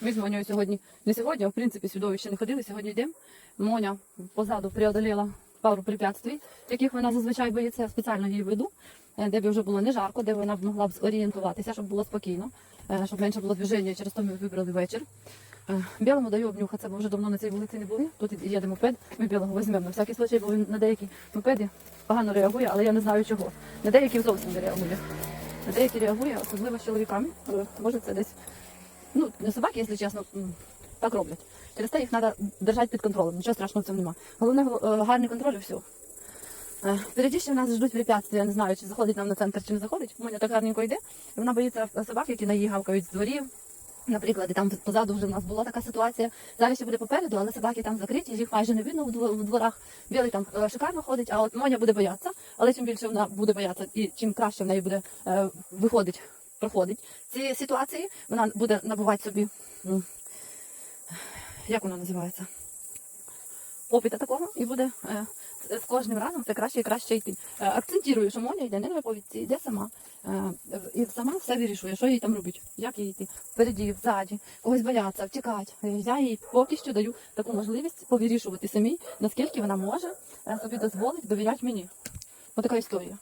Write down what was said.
Ми з Монею сьогодні, не сьогодні, а в принципі сюди ще не ходили, сьогодні йдемо. Моня позаду преодоліла пару препятствий, яких вона зазвичай боїться. Я спеціально її веду, е, де б вже було не жарко, де вона б могла б орієнтуватися, щоб було спокійно, е, щоб менше було движення, через то ми вибрали вечір. Е, Білому даю обнюхатися, бо вже давно на цій вулиці не були. Тут їде мопед, ми білого візьмемо на всякий случай, бо він на деякі мопеді погано реагує, але я не знаю чого. На деякі зовсім не реагує. На деякі реагує, особливо з чоловіками. Може це десь. Ну, собаки, якщо чесно, так роблять. Через те їх треба держати під контролем. Нічого страшного в цьому немає. Головне е, гарний контроль і все. Е, Впереді ще в нас ждуть препятствия, я не знаю, чи заходить нам на центр, чи не заходить. Моня так гарненько йде. Вона боїться собак, які на її гавкають з дворів. Наприклад, і там позаду вже в нас була така ситуація. Зараз ще буде попереду, але собаки там закриті, їх майже не видно в дворах. Білий там е, шикарно ходить, а от Моня буде боятися. Але чим більше вона буде боятися і чим краще в неї буде е, виходить, проходить ці ситуації, вона буде набувати собі. Як воно називається? опита такого і буде е, з- кожним разом все краще і краще йти. Е, акцентую, що Моня йде не на повідці, йде сама. Е, і сама все вирішує, що їй там робити, як їй йти, впереді, ззаді, когось бояться, втікати. Я їй що даю таку можливість повирішувати самій, наскільки вона може собі дозволить довіряти мені. Ось така історія.